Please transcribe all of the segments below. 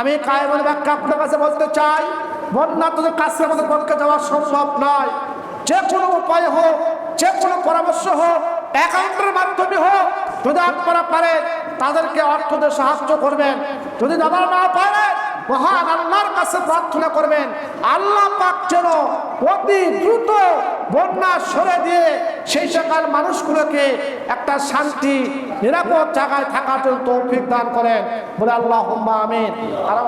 আমি কায়েমের ব্যাখ্যা আপনার কাছে বলতে চাই, বন্যা তোদের কাছে আমাদের পক্ষে যাওয়া সম্ভব নয়। যে কোনো উপায় হোক, যে কোনো পরামর্শ হোক অ্যাকাউন্টের মাধ্যমে হোক, যদি আপনারা পারেন, তাদেরকে অর্থ দিয়ে সাহায্য করবেন। যদি দাদা না পারেন মহান আল্লাহর কাছে প্রার্থনা করবেন। আল্লাহ পাক যেন অতি দ্রুত বন্যা সরে দিয়ে সেই সকাল মানুষগুলোকে একটা শান্তি, নিরাপদ জায়গায় থাকার জন্য তৌফিক দান করেন। বলে আল্লাহ আমিন। আর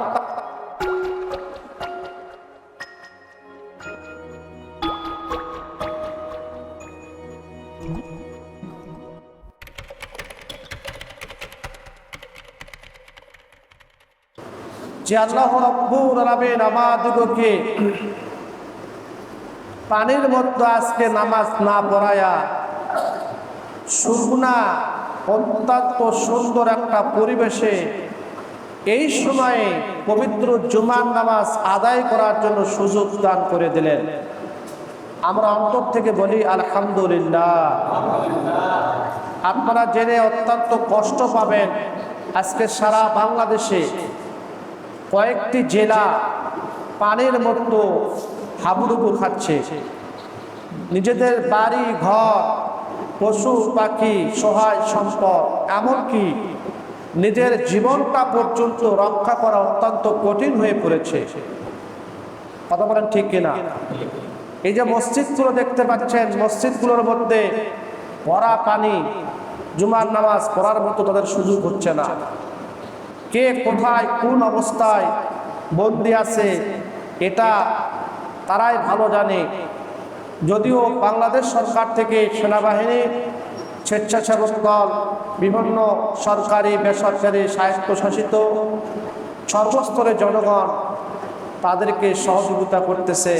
যে আল্লাহ রব্বুল আলামিন পানির মধ্যে আজকে নামাজ না পড়ায়া শুকনা অত্যন্ত সুন্দর একটা পরিবেশে এই সময়ে পবিত্র জুমার নামাজ আদায় করার জন্য সুযোগ দান করে দিলেন। আমরা অন্তর থেকে বলি, আলহামদুলিল্লাহ। আপনারা জেনে অত্যন্ত কষ্ট পাবেন আজকে সারা বাংলাদেশে কয়েকটি জেলা পানির মতো হাবুডুবু খাচ্ছে। নিজেদের বাড়ি, ঘর, পশু, পাখি, সহায় সম্পদ, এমনকি নিজের জীবনটা পর্যন্ত রক্ষা করা অত্যন্ত কঠিন হয়ে পড়েছে। কথা বলেন ঠিক কিনা? এই যে মসজিদগুলো দেখতে পাচ্ছেন, মসজিদগুলোর মধ্যে ভরা পানি, জুমার নামাজ পড়ার মতো তাদের সুযোগ হচ্ছে না। কে কোথায়, কোন অবস্থায় বন্দি আছে, এটা তারাই ভালো জানে। যদিও বাংলাদেশ সরকার থেকে সেনাবাহিনী, স্বেচ্ছাসেবক দল, বিভিন্ন সরকারি, বেসরকারি, স্বায়ত্তশাসিত সর্বস্তরের জনগণ তাদেরকে সহযোগিতা করতেছে।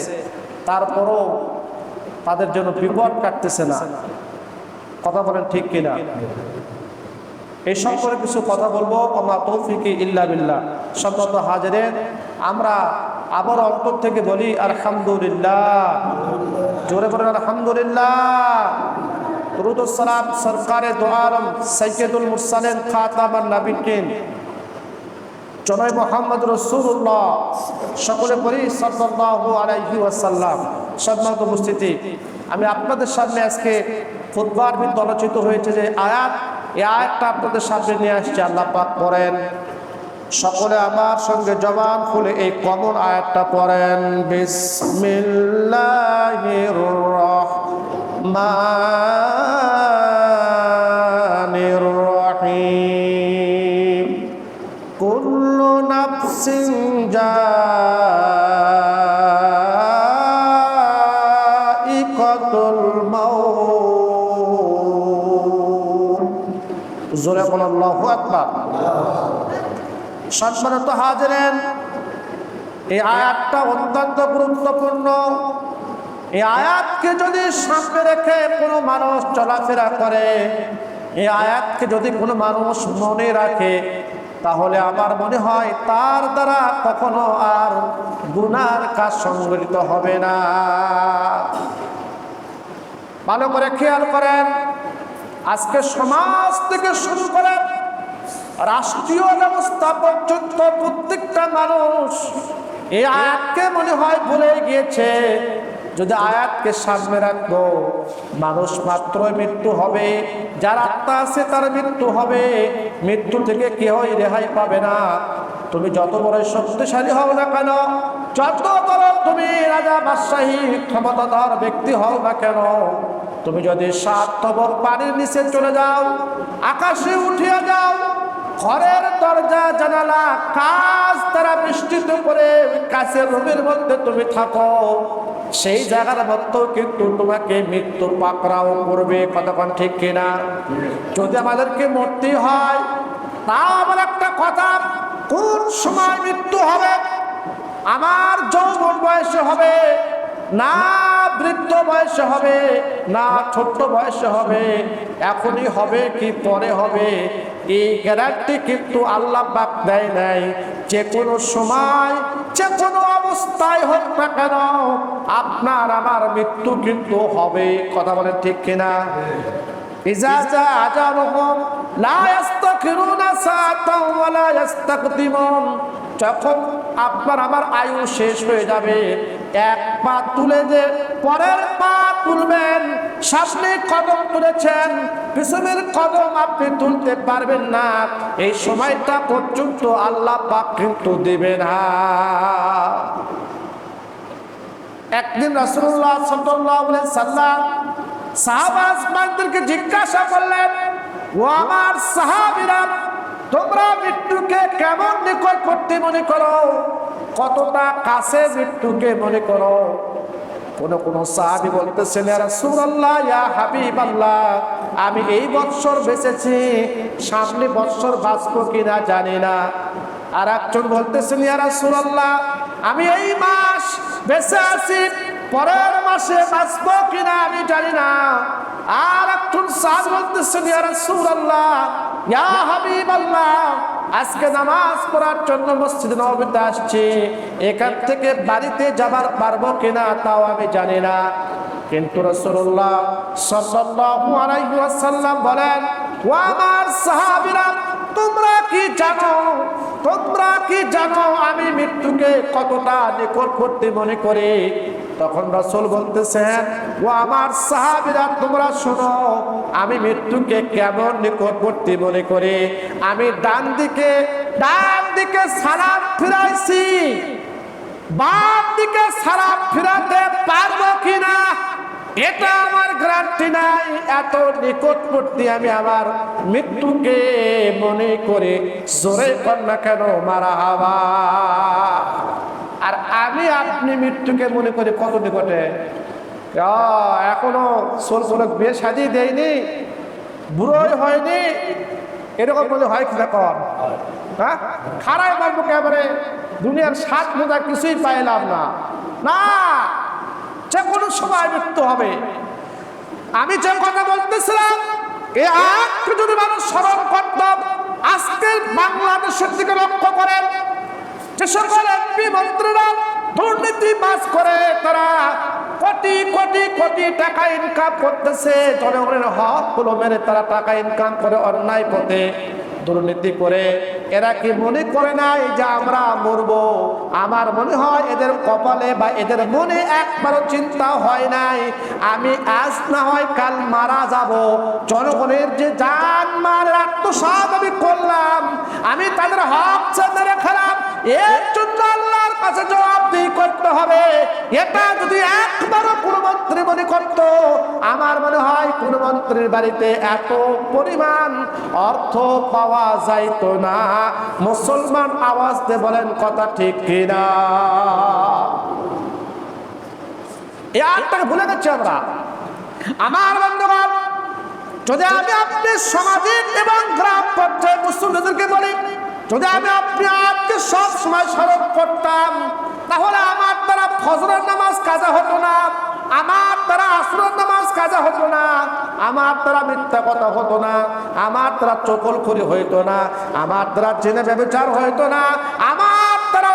তারপরও তাদের জন্য বিপদ কাটতেছে না। কথা বলেন ঠিক কিনা? এই সম্পর্কে কিছু কথা বলব। আমা তৌফিকি ইল্লা বিল্লাহ। সম্মত হাজারের আমরা আবার অন্তর থেকে বলি, আলহামদুলিল্লাহ। জোরে বলেন, আলহামদুলিল্লাহ। জনয় মোহাম্মদ সকলে সম্মানিত উপস্থিতি, আমি আপনাদের সামনে আজকে ফুটবার ভিত্তি আলোচিত হয়েছে যে আয়াত, এই আয়াতটা আপনাদের সামনে নিয়ে আসছে, আল্লাহ পাক পড়েন সকলে আমার সঙ্গে জবান খুলে এই কমন আয়াতটা পড়েন। মাউত। জোরে বল আল্লাহু আকবার সম্মানিত হাজিরেন, এই আয়াতটা অত্যন্ত গুরুত্বপূর্ণ। এই আয়াতকে যদি সামনে রেখে কোনো মানুষ চলাফেরা করে, এই আয়াতকে যদি কোনো মানুষ মনে রাখে, তাহলে আমার মনে হয় তার দ্বারা কখনো আর গুনার কাজ সংগঠিত হবে না। ভালো করে খেয়াল করেন, আজকে সমাজ থেকে শুরু করেন রাষ্ট্রীয় ব্যবস্থা পর্যন্ত প্রত্যেকটা মানুষ এই আয়াতকে মনে হয় ভুলে গিয়েছে। যদি আয়াতকে সামনে রাখব মানুষ মাত্রই মৃত্যু হবে। যার আত্মা আছে, তার মৃত্যু হবে। মৃত্যু থেকে কেউই রেহাই পাবে না। তুমি যত বড় শক্তিশালী হও না কেন, যত বড় তুমি রাজা, বাদশাহী, ক্ষমতাধর ব্যক্তি হও না কেন, তুমি যদি স্বার্থপর পানির নিচে চলে যাও, আকাশে উঠিয়ে যাও ঘরের দরজা, জানালা, কাজ তারা বৃষ্টিতে ওই কাছের রুমের মধ্যে তুমি থাকো। সেই জায়গার মধ্যেও কিন্তু তোমাকে মৃত্যু পাকড়াও করবে কতক্ষণ ঠিক কিনা? যদি আমাদেরকে মরতে হয় তা আমার একটা কথা, কোন সময় মৃত্যু হবে? আমার যৌবন বয়সে হবে, না বৃদ্ধ বয়সে হবে, না ছোট্ট বয়সে হবে, এখনই হবে কি পরে হবে? এই গ্যারান্টি কিন্তু আল্লাহ বাপ দেয় নাই? যে কোনো সময়, যে কোনো অবস্থায় হোক না কেন, আপনার আমার মৃত্যু কিন্তু হবে কথা বলে ঠিক কিনা? ইজা যা আজানুহুম লা ইস্তাখিরুনা সাআতাও ওয়া লা ইস্তাকদিমুন যখন আপনার আমার আয়ু শেষ হয়ে যাবে, এক পা তুলে যে পরের পা তুলবেন, সামনে কদম তুলেছেন, পিছনের কদম আপনি তুলতে পারবেন না। এই সময়টা পর্যন্ত আল্লাহ পাক কিন্তু দেবে না। একদিন রাসূলুল্লাহ সাল্লাল্লাহু আলাইহি সাল্লাম সাহাবাজমানদেরকে জিজ্ঞাসা করলেন, ও আমার সাহাবীরা, তোমরা মৃত্যুকে কেমন নিকটবর্তী মনে করো? কতটা কাছে মৃত্যুকে মনে করো? কোন কোন সাহাবী বলতেছেন ইয়া রাসূলুল্লাহ, ইয়া হাবিবাল্লাহ, আমি এই বৎসর বেঁচেছি, সামনে বৎসর বাঁচবো কিনা জানি না। আর একজন বলতেছেন, ইয়া রাসূলুল্লাহ, আমি এই মাস বেঁচে আছি পরের মাসে বাঁচবো কিনা আমি জানি না। আর একজন সাহাব বলতেছেন আজকে নামাজ পড়ার জন্য মসজিদ নববীতে আসছি। এখান থেকে বাড়িতে যাবার পারব কিনা তাও আমি জানি না। কিন্তু রাসূলুল্লাহ সাল্লাল্লাহু আলাইহি ওয়াসাল্লাম বলেন, ও আমার সাহাবীরা, তোমরা কি জানো? তোমরা কি জানো আমি মৃত্যুকে কতটা নিকটবর্তী মনে করি? তখন রসুল বলতেছেন, ও আমার সাহাবিরা, তোমরা শোনো, আমি মৃত্যুকে কেমন নিকটবর্তী মনে করি? আমি ডান দিকে ডান দিকে সালাম ফিরাইছি। বাম দিকে সালাম ফিরাতে পারব কিনা? এটা আমার গ্যারান্টি নাই। এত নিকটবর্তী আমি আমার মৃত্যুকে মনে করে জোরে না কেন, মারা হওয়া আর আমি আপনি মৃত্যুকে মনে করি কত নিকটে? এখনও সোল সোল বিয়ে সাজি দেয়নি, বুড়োই হয়নি, এরকম মনে হয় কি কর খারাই মারবো একেবারে দুনিয়ার সাত মোজা কিছুই পাইলাম না। না, যে কোনো সময় মৃত্যু হবে। আমি যে কথা বলতেছিলাম আজকে যদি মানুষ স্মরণ করতাম আজকের বাংলাদেশের দিকে লক্ষ্য করেন যে সকল এমপি মন্ত্রীরা দুর্নীতি বাস করে, তারা কোটি কোটি কোটি টাকা ইনকাম করতেছে। জনগণের হকগুলো মেরে তারা টাকা ইনকাম করে অন্যায় পথে দুর্নীতি করে। এরা কি মনে করে নাই যে আমরা মরবো? আমার মনে হয় এদের কপালে বা এদের মনে একবারও চিন্তা হয় নাই। আমি আজ না হয় কাল মারা যাব। জনগণের যে জান মাল আত্মসাত আমি করলাম। আমি তাদের হক চেয়ে খেলাম এর জন্য আল্লাহর কাছে জবাবদিহি করতে হবে। এটা যদি একবারও কোনো মন্ত্রী মনে করত, আমার মনে হয় কোন মন্ত্রীর বাড়িতে এত পরিমাণ অর্থ পাওয়া যাইতো না। মুসলমান আওয়াজ দিয়ে বলেন, কথা ঠিক কিনা? এই আটটাকে ভুলে গেছি আমরা। আমার বন্ধুগণ, যদি আমি আপনি সামাজিক এবং গ্রাম পর্যায়ে মুসলিমদেরকে বলি যদি আমি আপনি আজকে সব সময় স্মরণ করতাম, তাহলে আমার দ্বারা ফজরের নামাজ কাজা হতো না, আমার দ্বারা আসরের নামাজ কাজা হতো না, আমার দ্বারা মিথ্যা কথা হতো না, আমার দ্বারা চকল করি হইতো না, আমার দ্বারা জেনে ব্যবচার হইতো না, আমার দ্বারা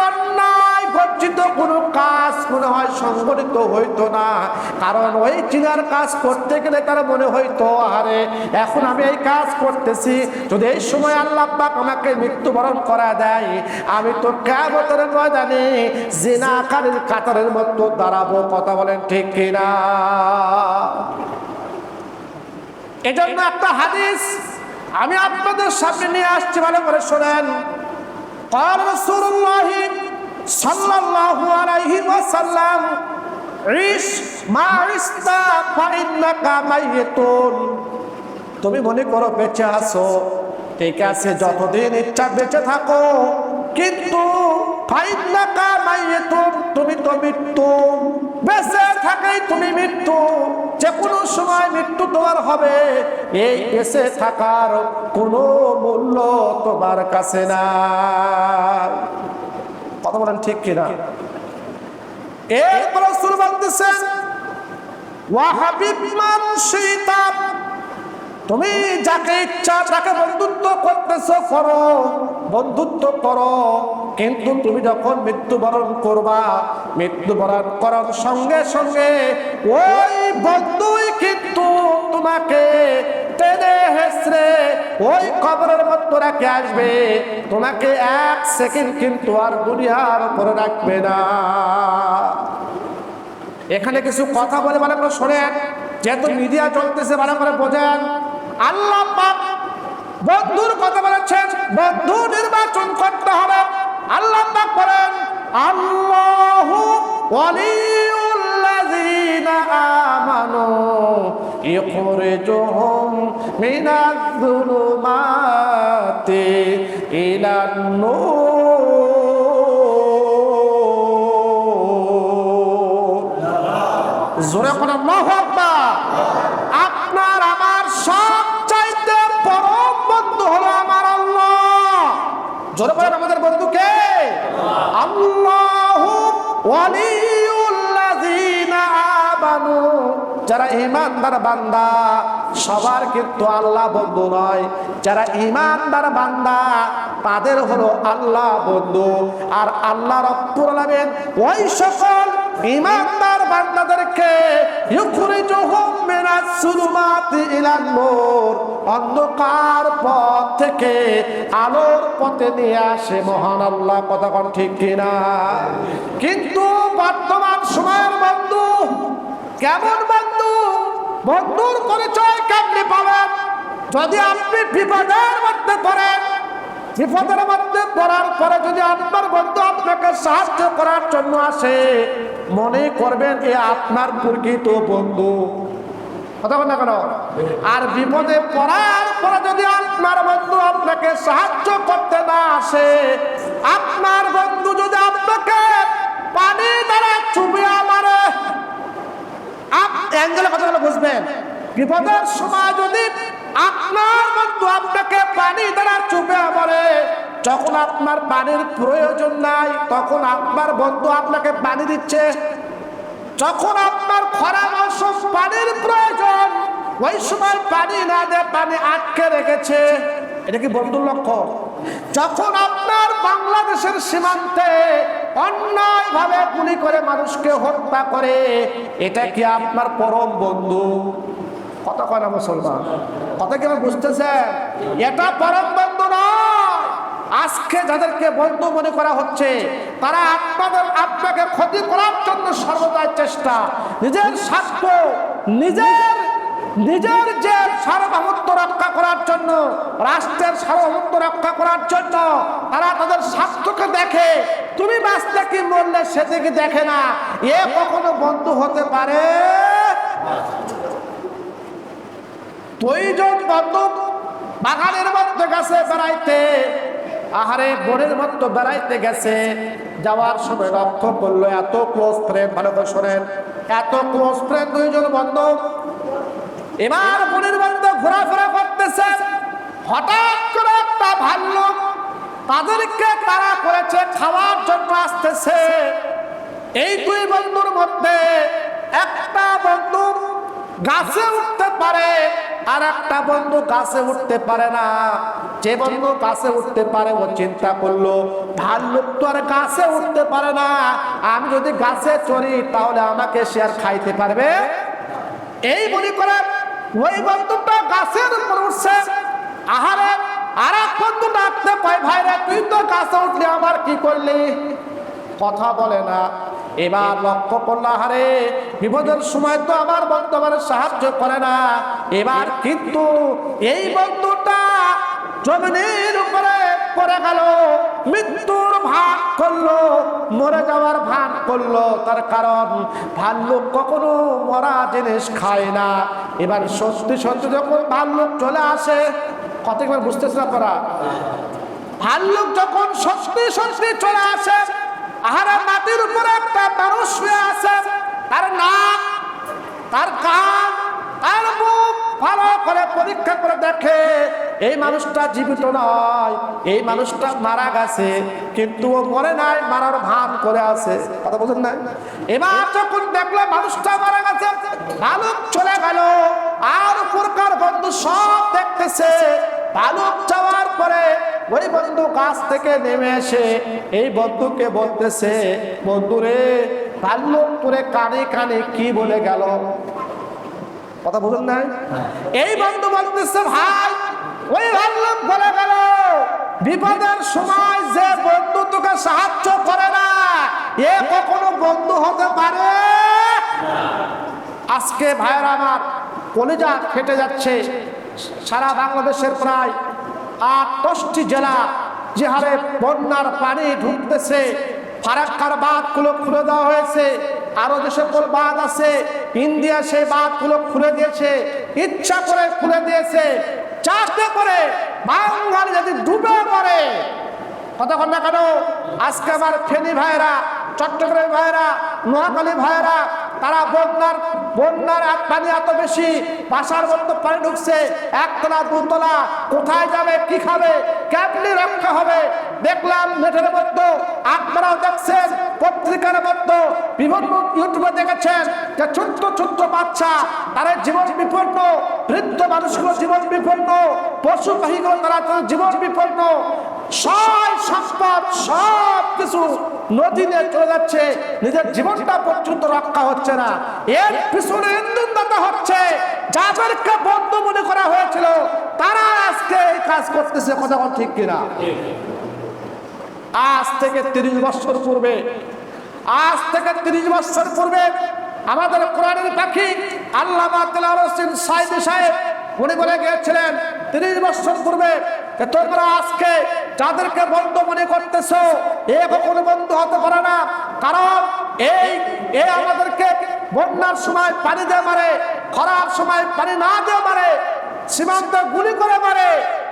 কোনো কাজ মনে হয় সংগঠিত হইতো না কারণ ওই চিনার কাজ করতে গেলে তার মনে হইতো আরে এখন আমি এই কাজ করতেছি যদি এই সময় আল্লাহ পাক আমাকে মৃত্যুবরণ করা দেয় আমি তো কেমতের ময়দানে জিনাকারীর কাতারের মতো দাঁড়াবো কথা বলেন ঠিক কিনা এজন্য একটা হাদিস আমি আপনাদের সামনে নিয়ে আসছি ভালো করে শোনেন قال رسول الله সাল্লাল্লাহু আলাইহি ওয়াসাল্লাম, ইশ মা ইস্তা ফাইন্নাকা মাইতুন তুমি মনে করো বেঁচে আছো। ঠিক আছে, যতদিন ইচ্ছা বেঁচে থাকো, কিন্তু ফাইন্নাকা মাইতুন তুমি তো মৃত্যু। বেঁচে থাকাই তুমি মৃত্যু। যে কোনো সময় মৃত্যু তোমার হবে। এই বেঁচে থাকার কোনো মূল্য তোমার কাছে না কথা বলেন ঠিক কিনা? এরপর সুর ওয়াহাবিব তুমি যাকে ইচ্ছা, তাকে বন্ধুত্ব করতেছ, করো, বন্ধুত্ব করো। কিন্তু তুমি যখন মৃত্যুবরণ করবা, মৃত্যুবরণ করার সঙ্গে সঙ্গে ওই বন্ধুই কিন্তু তোমাকে টেনে হেসরে ওই কবরের মধ্যে রেখে আসবে। তোমাকে এক সেকেন্ড কিন্তু আর দুনিয়ার উপরে রাখবে না। এখানে কিছু কথা বলে ভালো করে শোনেন। যেহেতু মিডিয়া চলতেছে, ভালো করে বোঝেন। আল্লাহ পাক বন্ধুর কথা বলেছেন, বন্ধু নির্বাচন করতে হবে। আল্লাহ পাক বলেন, আল্লাহু ওয়ালিউল্লাযিনা আমানু। ইখরিজুহুম মিনায-যুলুমাতি ইলান-নূর জোরে কোন আল্লাহু আকবার। আপনার আমার সব পরম বন্ধু হলো আমার আল্লাহ। জোরে বলেন আমাদের বন্ধু কে? আল্লাহু ওয়ালিউল্লাযিনা ইমানদার বান্দা, সবার কিন্তু আল্লাহ বন্ধু নয়। যারা ইমানদার বান্দা, তাদের হলো আল্লাহ বন্ধু। আর আল্লাহ রব্বুল আলামিন ওই সকল ইমানদার বান্দাদেরকে ইউখরিজুহুম মিনাস সুলুমাতি ইলান নূর, অন্ধকার পথ থেকে আলোর পথে নিয়ে আসে, মহান আল্লাহ। কথা কোন ঠিক কিনা? কিন্তু বর্তমান সময়ের বন্ধু কেমন বন্ধু? বন্ধুর পরিচয় কেমনি পাবেন? যদি আপনি বিপদের মধ্যে পড়েন, বিপদের মধ্যে পড়ার পরে যদি আপনার বন্ধু আপনাকে সাহায্য করার জন্য আসে, মনে করবেন এ আপনার প্রকৃত বন্ধু। কথা না কেন? আর বিপদে পড়ার পরে যদি আপনার বন্ধু আপনাকে সাহায্য করতে না আসে, আপনার বন্ধু যদি আপনাকে পানি দ্বারা চুবিয়া মারে অ্যাঙ্গেলে কথাগুলো বুঝবেন। বিপদের সময় যদি আপনার বন্ধু আপনাকে পানি দ্বারা চুপে মারে যখন আপনার পানির প্রয়োজন নাই, তখন আপনার বন্ধু আপনাকে পানি দিচ্ছে। যখন আপনার খরা মৌসুম পানির প্রয়োজন, ওই সময় পানি না দিয়ে পানি আটকে রেখেছে। এটা কি বন্ধুর লক্ষ্য যখন আপনার বাংলাদেশের সীমান্তে অন্যায় ভাবে গুলি করে মানুষকে হত্যা করে, এটা কি আপনার পরম বন্ধু? কত না মুসলমান। কত কি আমার বুঝতেছেন? এটা পরম বন্ধু নয়। আজকে যাদেরকে বন্ধু মনে করা হচ্ছে, তারা আপনাদের আপনাকে ক্ষতি করার জন্য সর্বদাই চেষ্টা। নিজের স্বার্থ, নিজের নিজের যে সার্বভৌমত্ব রক্ষা করার জন্য, রাষ্ট্রের সার্বভৌমত্ব রক্ষা করার জন্য তারা তাদের স্বার্থকে দেখে, তুমি বাঁচতে কি মরলে সেদিকে দেখে না। এ কখনো বন্ধু হতে পারে? দুইজন বন্ধু বাগানের মধ্যে গেছে বেড়াইতে, আহারে বনের মধ্যে বেড়াইতে গেছে। যাওয়ার সময় লক্ষ্য করল এত ক্লোজ ফ্রেন্ড ভালো করে এত ক্লোজ ফ্রেন্ড দুইজন বন্ধু এবার বনের মধ্যে ঘোরাফেরা করতেছে। হঠাৎ করে একটা ভাল্লুক তাদেরকে তারা করেছে, খাওয়ার জন্য আসতেছে। এই দুই বন্ধুর মধ্যে একটা বন্ধু গাছে উঠতে পারে আর একটা বন্ধু গাছে উঠতে পারে না। যে বন্ধু গাছে উঠতে পারে, ও চিন্তা করল ভাল্লুক তো আর গাছে উঠতে পারে না। আমি যদি গাছে চড়ি, তাহলে আমাকে সে আর খাইতে পারবে? এই মনে করে ওই বন্ধুটা গাছের উপর উঠছে। আহারে আর এক বন্ধু ডাকতে পাই ভাইরা তুই তো গাছে উঠলি আমার কি করলি? কথা বলে না। এবার লক্ষ্য করল হারে বিপদের সময় তো আমার বন্ধু আমার সাহায্য করে না। এবার কিন্তু এই বন্ধুটা জমিনের উপরে পড়ে গেল, মৃত্যুর ভাগ করল, মরে যাওয়ার ভাগ করল। তার কারণ, ভাল্লুক কখনো মরা জিনিস খায় না। এবার সত্যি সত্যি যখন ভাল্লুক চলে আসে কত এবার বুঝতেছে না পড়া ভাল্লুক যখন সত্যি সত্যি চলে আসে, আহারা মাটির উপরে একটা মানুষ শুয়ে আছে তার নাক, তার কান, তার মুখ ভালো করে পরীক্ষা করে দেখে এই মানুষটা জীবিত নয় এই মানুষটা মারা গেছে কিন্তু ও মরে নাই মারার ভান করে আছে। কথা বলছেন না? এবার যখন দেখল মানুষটা মারা গেছে ভালুক চলে গেল। আর উপরকার বন্ধু সব দেখতেছে। ভালুক যাওয়ার পরে ওই বন্ধু গাছ থেকে নেমে এসে এই বন্ধুকে বলতেছে বন্ধুরে ভাল্লুক তোরে কানে কানে কি বলে গেল? কথা বুঝুন নাই এই বন্ধু বলতেছে ভাই ওই ভাল্লুক বলে গেল, বিপদের সময় যে বন্ধু তোকে সাহায্য করে না, এ কখনো বন্ধু হতে পারে? আজকে ভাইয়ের আমার কলিজা ফেটে যাচ্ছে। সারা বাংলাদেশের প্রায় আট, দশটি জেলা যে হারে বন্যার পানি ঢুকতেছে। ফারাক্কার বাঁধগুলো খুলে দেওয়া হয়েছে। আরও যে সকল বাঁধ আছে, ইন্ডিয়া সেই বাঁধগুলো খুলে দিয়েছে। ইচ্ছা করে খুলে দিয়েছে। চাষতে করে, বাঙালি যদি ডুবে পড়ে কতক্ষণ না কেন? আজকে আমার ফেনী ভাইরা চট্টগ্রাম ভাইরা নোয়াখালী ভাইরা তারা বন্যার বন্যার পানি এত বেশি, বাসার মধ্যে পানি ঢুকছে, একতলা, দুতলা, কোথায় যাবে, কি খাবে, কেমনি রক্ষা হবে? দেখলাম নেটের মধ্যে, আপনারাও দেখছেন, পত্রিকার মধ্যে বিভিন্ন ইউটিউবে দেখেছেন যে ছোট্ট ছোট্ট বাচ্চা, তারা জীবন বিপন্ন, বৃদ্ধ মানুষগুলো জীবন বিপন্ন, পশু তারা তাদের জীবন বিপন্ন সব সম্পদ, সব কিছু নদী নিয়ে চলে যাচ্ছে। নিজের জীবনটা পর্যন্ত রক্ষা হচ্ছে না। এর পিছনে ইন্ধনদাতা হচ্ছে। যাদেরকে বন্ধু মনে করা হয়েছিল, তারা আজকে এই কাজ করতেছে, কথা ঠিক কিনা? আজ থেকে তিরিশ বছর পূর্বে, আজ থেকে তিরিশ বছর পূর্বে আমাদের কোরআনের পাখি আল্লাহ সাহেব উনি বলে গিয়েছিলেন, তিরিশ বছর পূর্বে তোমরা আজকে যাদেরকে বন্ধু মনে করতেছো, এ কখনো বন্ধু হতে পারে না। কারণ এই, এ আমাদেরকে বন্যার সময় পানি দিয়ে মারে, খরার সময় পানি না দিয়ে মারে, সীমান্তে গুলি করে মারে,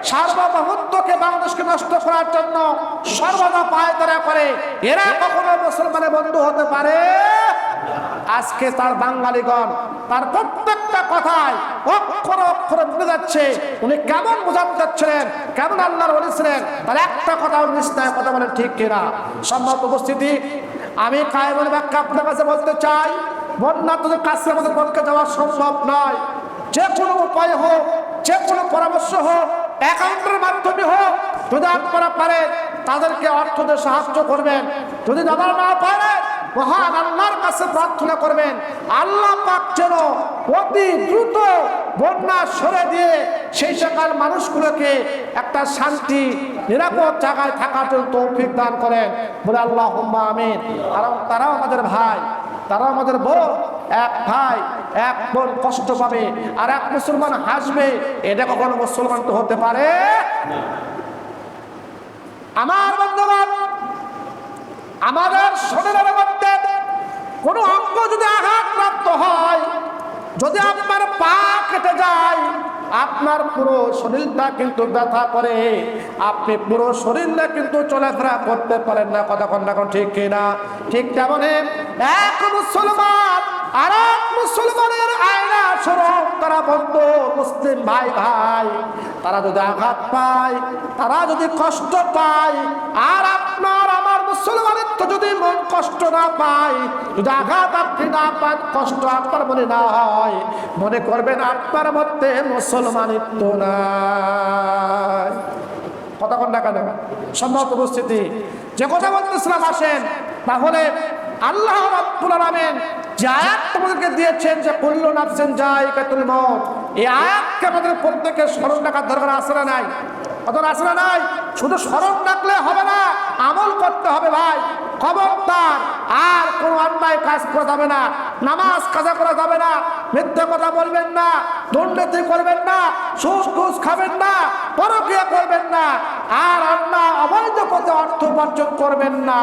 সার্বভৌমত্বকে বাংলাদেশকে নষ্ট করার জন্য সর্বদা পায়তারা করে এরা কখনো মুসলমানের বন্ধু হতে পারে? আজকে তার বাঙালিগণ, তার প্রত্যেকটা চাই, বন্যা আমাদের যাওয়া সম্ভব নয়। যে কোনো উপায় হোক, যে কোনো পরামর্শ হোক অ্যাকাউন্টের মাধ্যমে হোক, যদি আপনারা পারেন, তাদেরকে অর্থ দিয়ে সাহায্য করবেন। যদি দাদা না পারেন মহান আল্লাহর কাছে প্রার্থনা করবেন। আল্লাহ পাক যেন অতি দ্রুত বন্যা সরে দিয়ে সেই সকল মানুষগুলোকে একটা শান্তি, নিরাপদ জায়গায় থাকার জন্য তৌফিক দান করেন। বলে আল্লাহ আমিন। কারণ তারাও আমাদের ভাই, তারাও আমাদের বোন এক ভাই, এক বোন কষ্ট পাবে আর এক মুসলমান হাসবে, এটা কখনো মুসলমান তো হতে পারে আমার বন্ধুগণ, আমাদের শরীরের কোনো অঙ্গ যদি আঘাতপ্রাপ্ত হয়, যদি আপনার পা কেটে যায়, আপনার পুরো শরীরটা কিন্তু ব্যথা করে। আপনি পুরো শরীরটা কিন্তু চলাফেরা করতে পারেন না কতক্ষণ এখন ঠিক কিনা? ঠিক তেমন এক মুসলমান আর এক মুসলমানের আয়না স্বরূপ তারা বন্ধু, মুসলিম ভাই ভাই, তারা যদি আঘাত পায়, তারা যদি কষ্ট পায়, আর আপনার তো যদি কষ্ট না কষ্ট না হয়। মনে করবেন উপস্থিতি। যে কথা বলতেছিলাম আসেন, তাহলে আল্লাহ রাব্বুল যে আয়াত তোমাদেরকে দিয়েছেন যে কুল্লু নাফসিন জায়গাতুল মউত, এই আয়াতকে আমাদের প্রত্যেকের স্মরণ রাখার দরকার না নাই? কত আছে না নাই, শুধু স্মরণ রাখলে হবে না, আমল করতে হবে ভাই। খবরদার, আর কোনো অন্যায় কাজ করা যাবে না, নামাজ কাজা করা যাবে না, মিথ্যে কথা বলবেন না, দুর্নীতি করবেন না সুস ঘুষ খাবেন না, পরকিয়া করবেন না, আর অন্যায় অবৈধ পথে অর্থ উপার্জন করবেন না।